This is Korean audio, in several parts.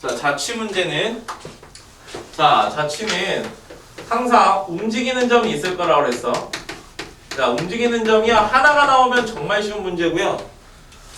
자, 자취 문제는 자, 자취는 항상 움직이는 점이 있을 거라고 그랬어. 자, 움직이는 점이 하나가 나오면 정말 쉬운 문제고요.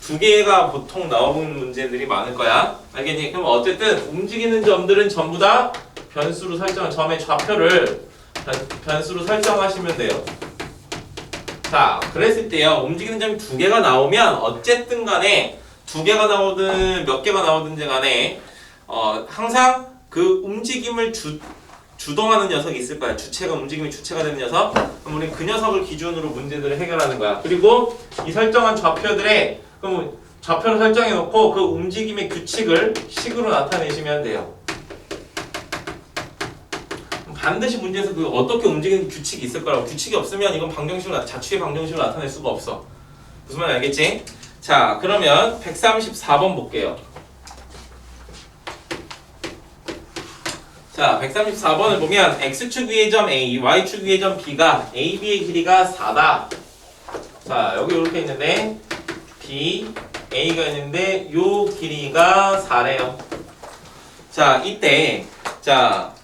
두 개가 보통 나오는 문제들이 많을 거야. 알겠니? 그럼 어쨌든 움직이는 점들은 전부 다 변수로 설정, 점의 좌표를 변- 변수로 설정하시면 돼요. 자, 그랬을 때요. 움직이는 점이 두 개가 나오면 어쨌든 간에 두 개가 나오든 몇 개가 나오든지 간에 어, 항상 그 움직임을 주, 주동하는 녀석이 있을 거야. 주체가 움직임이 주체가 되는 녀석. 그럼 우리 그 녀석을 기준으로 문제들을 해결하는 거야. 그리고 이 설정한 좌표들의 그럼 좌표를 설정해 놓고 그 움직임의 규칙을 식으로 나타내시면 돼요. 반드시 문제에서 그 어떻게 움직이는 규칙이 있을 거라고 규칙이 없으면 이건 방정식으로 나- 자취의 방정식으로 나타낼 수가 없어. 무슨 말인지 알겠지? 자, 그러면 134번 볼게요. 자, 134번을 보면 x축 위의 점 A, y축 위의 점 B가 AB의 길이가 4다. 자, 여기 이렇게 있는데 B, A가 있는데 요 길이가 4래요. 자, 이때 자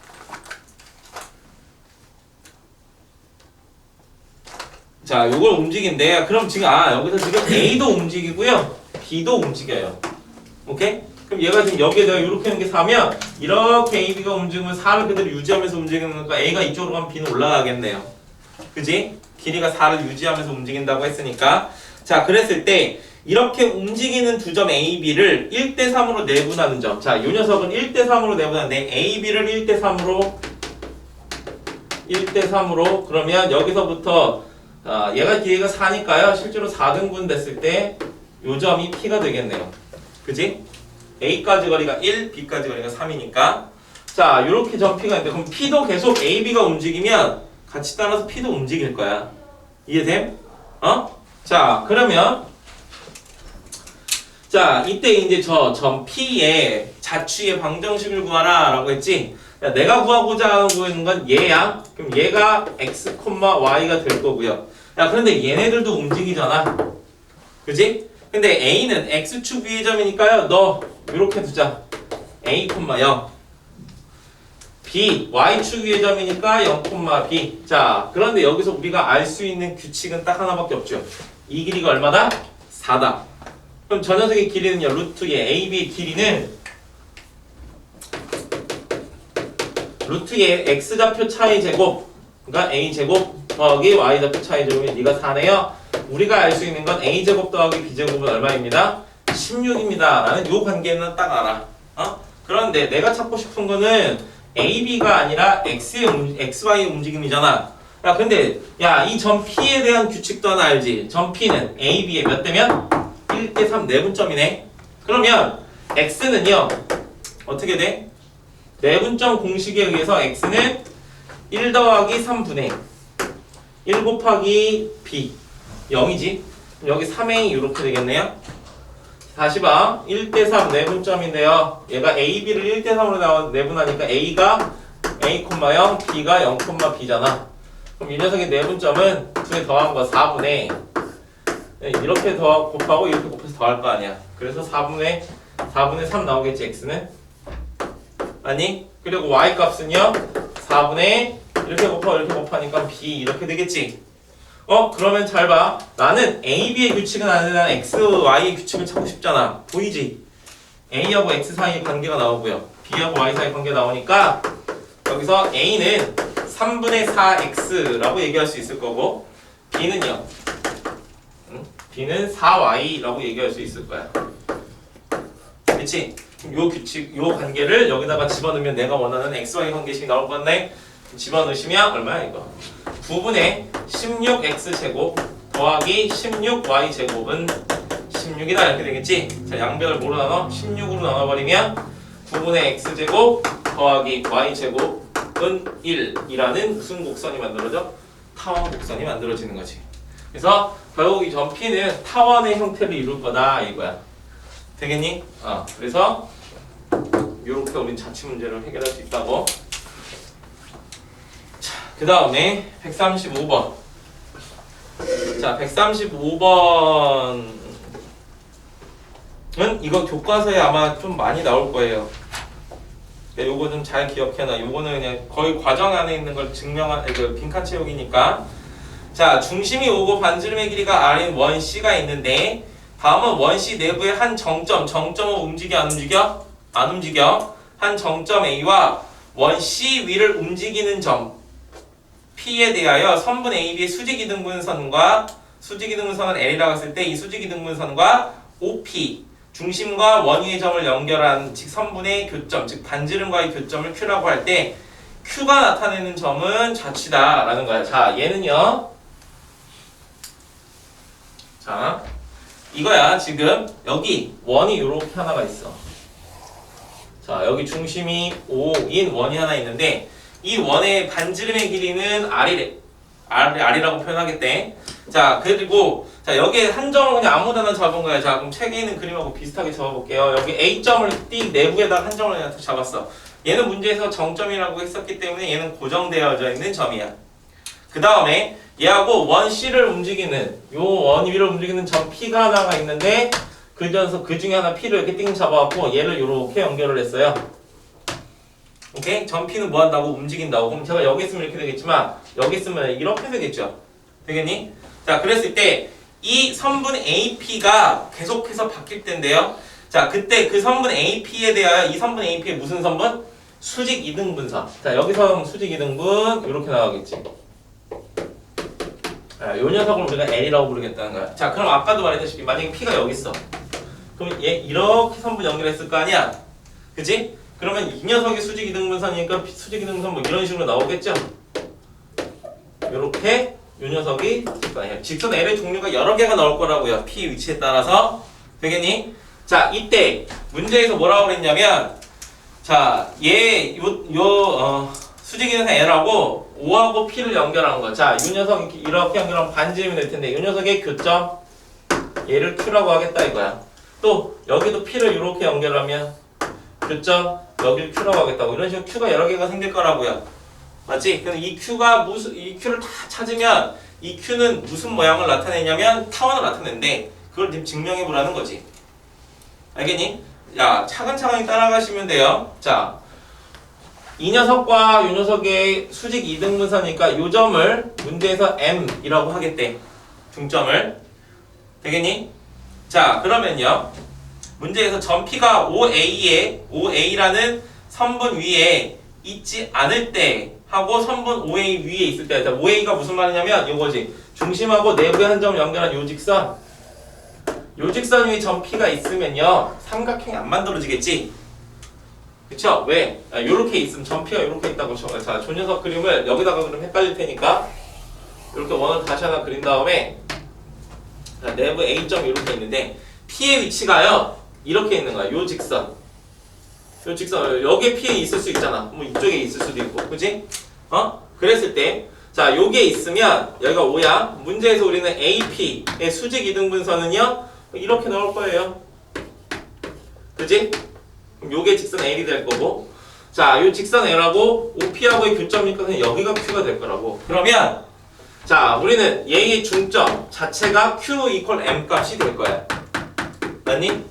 자, 요걸 움직인데 그럼 지금 아, 여기서 지금 A도 움직이고요. B도 움직여요. 오케이? 그럼 얘가 지금 여기에 내가 이렇게 하는 게 4면 이렇게 AB가 움직이면 4를 그대로 유지하면서 움직이는 거니까 A가 이쪽으로 가면 B는 올라가겠네요. 그지? 길이가 4를 유지하면서 움직인다고 했으니까 자 그랬을 때 이렇게 움직이는 두 점 A, B를 1대 3으로 내분하는 점. 자, 이 녀석은 1대 3으로 내분하는데 A, B를 1대 3으로 1대 3으로 그러면 여기서부터 아, 얘가 길이가 4니까요. 실제로 4등분 됐을 때 요 점이 P가 되겠네요. 그지? A까지 거리가 1, B까지 거리가 3이니까 자, 요렇게 점 P가 있는데 그럼 P도 계속 A, B가 움직이면 같이 따라서 P도 움직일 거야. 이해됨? 어? 자, 그러면 자, 이때 이제 저 점 P의 자취의 방정식을 구하라 라고 했지? 야, 내가 구하고자 하고 있는 건 얘야. 그럼 얘가 x, y가 될 거고요. 야, 그런데 얘네들도 움직이잖아. 그지? 근데 a는 x축 위의 점이니까요. 너 이렇게 두자. a, 0. b, y축 위의 점이니까 0, b. 자, 그런데 여기서 우리가 알 수 있는 규칙은 딱 하나밖에 없죠. 이 길이가 얼마다? 4다. 그럼 저 녀석의 길이는요. 루트의 AB의 길이는 루트의 x좌표 차이 제곱 그러니까 a제곱 더하기 y좌표 차이 제곱이 네가 4네요. 우리가 알 수 있는 건 a제곱 더하기 b제곱은 얼마입니다. 16입니다. 라는 요 관계는 딱 알아. 어? 그런데 내가 찾고 싶은 거는 ab가 아니라 x의 움, xy의 움직임이잖아. 야 근데 야 이 점 p에 대한 규칙도 하나 알지? 점 p는 ab의 몇 대면 1대 3 내분점이네. 그러면 x는요. 어떻게 돼? 내분점 공식에 의해서 x는 1 더하기 3분의 1 곱하기 b 0이지. 여기 3a 이렇게 되겠네요. 다시 봐. 1대 3 내분점인데요. 얘가 a, b를 1대 3으로 나와 내분하니까 a가 a, 0, b가 0, b잖아. 그럼 이 녀석의 내분점은 두개 더한 거 4분의 이렇게 더 곱하고 이렇게 곱해서 더할 거 아니야. 그래서 4분의 4분의 3 나오겠지 x는 아니 그리고 y 값은요 4분의 이렇게 곱하고 이렇게 곱하니까 b 이렇게 되겠지. 어 그러면 잘 봐. 나는 a, b의 규칙은 아니라 x, y의 규칙을 찾고 싶잖아. 보이지? a하고 x 사이의 관계가 나오고요. b하고 y 사이의 관계가 나오니까 여기서 a는 3분의 4x라고 얘기할 수 있을 거고 b는요. 응? b는 4y라고 얘기할 수 있을 거야. 그렇지? 요 규칙, 요 관계를 여기다가 집어넣으면 내가 원하는 xy 관계식이 나올 건데 집어넣으시면 얼마야 이거? 9분의 16x 제곱 더하기 16y 제곱은 16이다 이렇게 되겠지? 자 양변을 뭐로 나눠? 16으로 나눠버리면 9분의 x 제곱 더하기 y 제곱은 1이라는 무슨 곡선이 만들어져? 타원 곡선이 만들어지는 거지. 그래서 결국 이 점 P는 타원의 형태를 이룰 거다 이거야. 되겠니? 어, 그래서 이렇게 우린 자취 문제를 해결할 수 있다고. 자, 그 다음에 135번. 자, 135번은 이거 교과서에 아마 좀 많이 나올 거예요. 그러니까 요거 좀 잘 기억해놔. 요거는 그냥 거의 과정 안에 있는 걸 증명한 그 빈칸 채우기니까. 자, 중심이 오고 반지름의 길이가 R인 원 C가 있는데 다음은 원 C 내부의 한 정점, 정점은 움직여 안 움직여? 안 움직여. 한 정점 A와 원 C 위를 움직이는 점 P에 대하여 선분 AB의 수직이등분선과 수직이등분선을 L이라고 했을 때 이 수직이등분선과 OP 중심과 원위의 점을 연결한 즉 선분의 교점, 즉 반지름과의 교점을 Q라고 할 때 Q가 나타내는 점은 좌치다 라는 거야. 자, 얘는요. 자, 이거야. 지금 여기 원이 이렇게 하나가 있어. 자, 여기 중심이 5인 원이 하나 있는데 이 원의 반지름의 길이는 R이래. R, R이라고 표현하겠대. 자, 그리고 자 여기에 한 점을 그냥 아무데나 잡은 거야. 자, 그럼 책에 있는 그림하고 비슷하게 잡아볼게요. 여기 A 점을 띠 내부에다가 한 점을 그냥 잡았어. 얘는 문제에서 정점이라고 했었기 때문에 얘는 고정되어져 있는 점이야. 그 다음에 얘하고 원 C를 움직이는 요 원 위를 움직이는 점 P가 하나가 있는데 그 전서 그 중에 하나 P를 이렇게 띵 잡아갖고 얘를 이렇게 연결을 했어요. 오케이? 점 P는 뭐 한다고 움직인다고. 그럼 제가 여기 있으면 이렇게 되겠지만 여기 있으면 이렇게 되겠죠. 되겠니? 자, 그랬을 때 이 선분 AP가 계속해서 바뀔 텐데요. 자, 그때 그 선분 AP에 대하여 이 선분 AP의 무슨 선분? 수직 이등분선. 자, 여기서 수직 이등분 이렇게 나가겠지. 아, 요 녀석을 우리가 L이라고 부르겠다는 거야. 자, 그럼 아까도 말했다시피 만약에 P가 여기 있어. 그럼 얘 이렇게 선분 연결했을 거 아니야? 그지? 그러면 이 녀석이 수직 이등분선이니까 수직 이등분선 뭐 이런 식으로 나오겠죠? 요렇게 요 녀석이 직선이에요. 직선 L의 종류가 여러 개가 나올 거라고요. P 위치에 따라서 되겠니? 자, 이때 문제에서 뭐라고 그랬냐면 자, 얘요요 어, 수직 이등분선 L하고 O하고 P를 연결한 거. 자, 요 녀석 이렇게, 연결하면 반지름이 될 텐데 요 녀석의 교점 얘를 Q라고 하겠다 이거야. 또 여기도 P를 이렇게 연결하면 교점 여기를 Q라고 하겠다고 이런 식으로 Q가 여러 개가 생길 거라고요. 맞지? 근데 이 Q가 무슨 이 Q를 다 찾으면 이 Q는 무슨 모양을 나타내냐면 타원을 나타내는데 그걸 지금 증명해 보라는 거지. 알겠니? 야 차근차근히 따라가시면 돼요. 자. 이 녀석과 이 녀석의 수직 이등분선이니까 이 점을 문제에서 M이라고 하겠대. 중점을. 되겠니? 자, 그러면요. 문제에서 점 P가 OA에 OA라는 선분 위에 있지 않을 때 하고 선분 OA 위에 있을 때. 자, OA가 무슨 말이냐면 이거지. 중심하고 내부의 한 점을 연결한 요 직선. 요 직선 위에 점 P가 있으면요. 삼각형이 안 만들어지겠지. 그쵸? 왜? 아, 요렇게 있으면 점 P가 요렇게 있다고 쳐. 자, 조 녀석 그림을 여기다가 그럼 헷갈릴 테니까 이렇게 원을 다시 하나 그린 다음에 자, 내부 A점 이렇게 있는데 P의 위치가요. 이렇게 있는 거야. 요 직선. 요 직선 여기에 P에 있을 수 있잖아. 뭐 이쪽에 있을 수도 있고. 그지? 어? 그랬을 때 자, 요게 있으면 여기가 5야. 문제에서 우리는 AP의 수직 이등분선은요. 이렇게 나올 거예요. 그지? 요게 직선 L이 될 거고 자, 요 직선 L하고 OP하고의 교점이니까 그냥 여기가 Q가 될 거라고. 그러면 자, 우리는 얘의 중점 자체가 Q 이퀄 M 값이 될 거야. 맞니?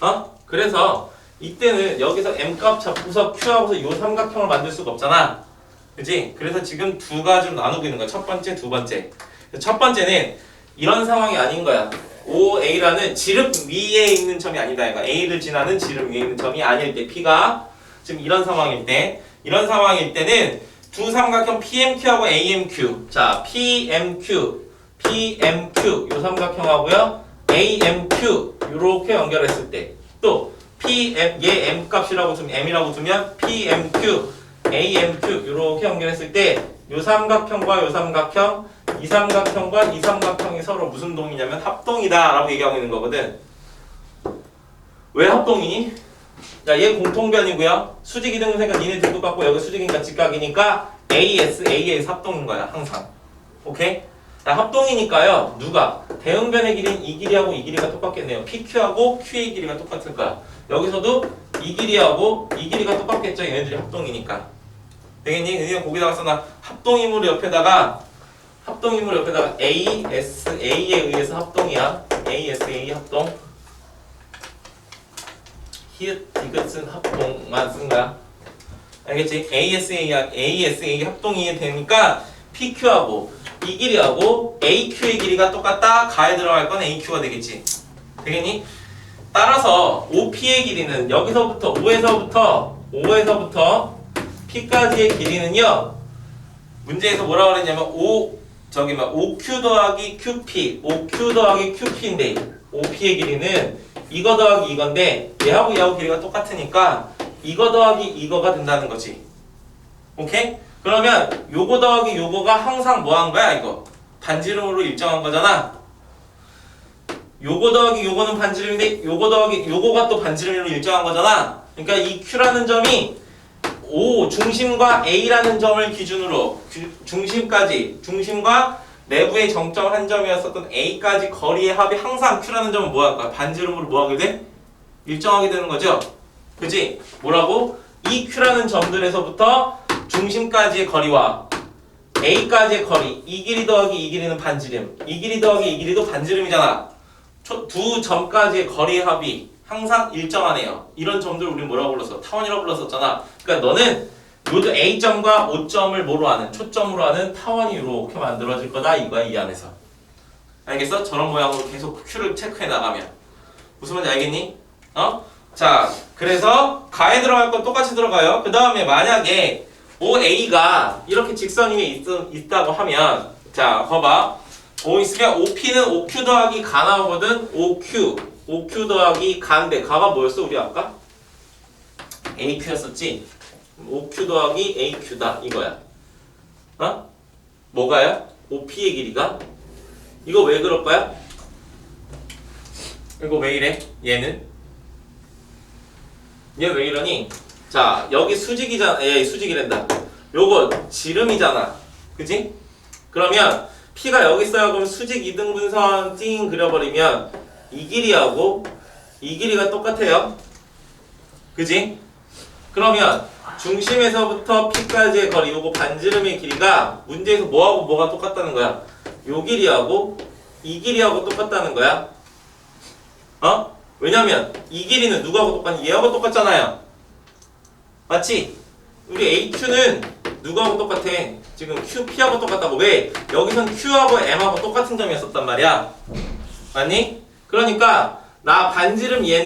어? 그래서 이때는 여기서 M 값 잡고서 Q 하고서 요 삼각형을 만들 수가 없잖아. 그지? 그래서 지금 두 가지로 나누고 있는 거야. 첫 번째, 두 번째. 첫 번째는 이런 상황이 아닌 거야. OA라는 지름 위에 있는 점이 아니다. 그러니까 A를 지나는 지름 위에 있는 점이 아닐 때 P가 지금 이런 상황일 때 이런 상황일 때는 두 삼각형 PMQ하고 AMQ 자 PMQ PMQ 요 삼각형하고요 AMQ 요렇게 연결했을 때 또 PM 얘 M 값이라고 두면 M이라고 두면 PMQ AMQ 요렇게 연결했을 때 요 삼각형과 요 삼각형 이 삼각형과 이 삼각형이 서로 무슨 동이냐면 합동이다 라고 얘기하고 있는 거거든 왜 합동이니? 자, 얘 공통변이고요. 수직 이등분선이니까 니네 둘 똑같고 여기 수직이니까 직각이니까 AS, AS 합동인 거야 항상. 오케이? 자, 합동이니까요. 누가 대응변의 길이인 이 길이하고 이 길이가 똑같겠네요. PQ하고 Q의 길이가 똑같을 거야. 여기서도 이 길이하고 이 길이가 똑같겠죠. 얘네들이 합동이니까. 되겠니? 그냥 거기다가 써놔. 합동이물 옆에다가 합동이물 옆에다가 AS, A에 의해서 합동이야. AS, A 합동. 히읗 디귿은 합동만 쓴 거야. 알겠지? ASA ASA 합동이 되니까 PQ하고 이 길이하고 AQ의 길이가 똑같다. 가에 들어갈 건 AQ가 되겠지. 되겠니? 따라서 OP의 길이는 여기서부터 5에서부터 5에서부터 P까지의 길이는요. 문제에서 뭐라고 그랬냐면 O 저기 막 OQ 더하기 QP, OQ 더하기 QP인데 OP의 길이는 이거 더하기 이건데 얘하고 얘하고 길이가 똑같으니까 이거 더하기 이거가 된다는 거지. 오케이? 그러면 요거 더하기 요거가 항상 뭐 한 거야 이거? 반지름으로 일정한 거잖아. 요거 더하기 요거는 반지름인데 요거 더하기 요거가 또 반지름으로 일정한 거잖아. 그러니까 이 Q라는 점이 O 중심과 A라는 점을 기준으로 주- 중심까지 중심과 내부의 정점 한 점이었었던 A까지 거리의 합이 항상 Q라는 점은 뭐 할까? 반지름으로 뭐 하게 돼? 일정하게 되는 거죠. 그지? 뭐라고? 이 Q라는 점들에서부터 중심까지의 거리와 A까지의 거리 이 길이 더하기 이 길이는 반지름 이 길이 더하기 이 길이도 반지름이잖아 초- 두 점까지의 거리의 합이 항상 일정하네요 이런 점들을 우리 뭐라고 불렀어? 타원이라고 불렀었잖아 그러니까 너는 요도 A점과 O점을 뭐로 하는? 초점으로 하는 타원이 이렇게 만들어질 거다 이거야 이 안에서 알겠어? 저런 모양으로 계속 Q를 체크해 나가면 무슨 말인지 알겠니? 어? 자 그래서 가에 들어갈 건 똑같이 들어가요 그 다음에 만약에 OA가 이렇게 직선 위에 있, 있다고 하면 자 봐봐 O 있으면 OP는 OQ 더하기 가 나오거든 OQ OQ 더하기 가인데 가가 뭐였어 우리 아까? AQ였었지 OQ 더하기 AQ다 이거야 어? 뭐가요? OP의 길이가 이거 왜 그럴까요? 이거 왜 이래? 얘는 얘 왜 이러니? 자 여기 수직이잖아 예 수직이란다 요거 지름이잖아 그지? 그러면 P가 여기 있어요 그럼 수직 이등분선 띵 그려버리면 이 길이하고 이 길이가 똑같아요 그지? 그러면 중심에서부터 P까지의 거리 요거 반지름의 길이가 문제에서 뭐하고 뭐가 똑같다는 거야 요 길이하고 이 길이하고 똑같다는 거야 어? 왜냐면 이 길이는 누구하고 똑같니? 얘하고 똑같잖아요 맞지? 우리 AQ는 누구하고 똑같아? 지금 QP하고 똑같다고 왜? 여기선 Q하고 M하고 똑같은 점이었었단 말이야 맞니? 그러니까 나 반지름 얘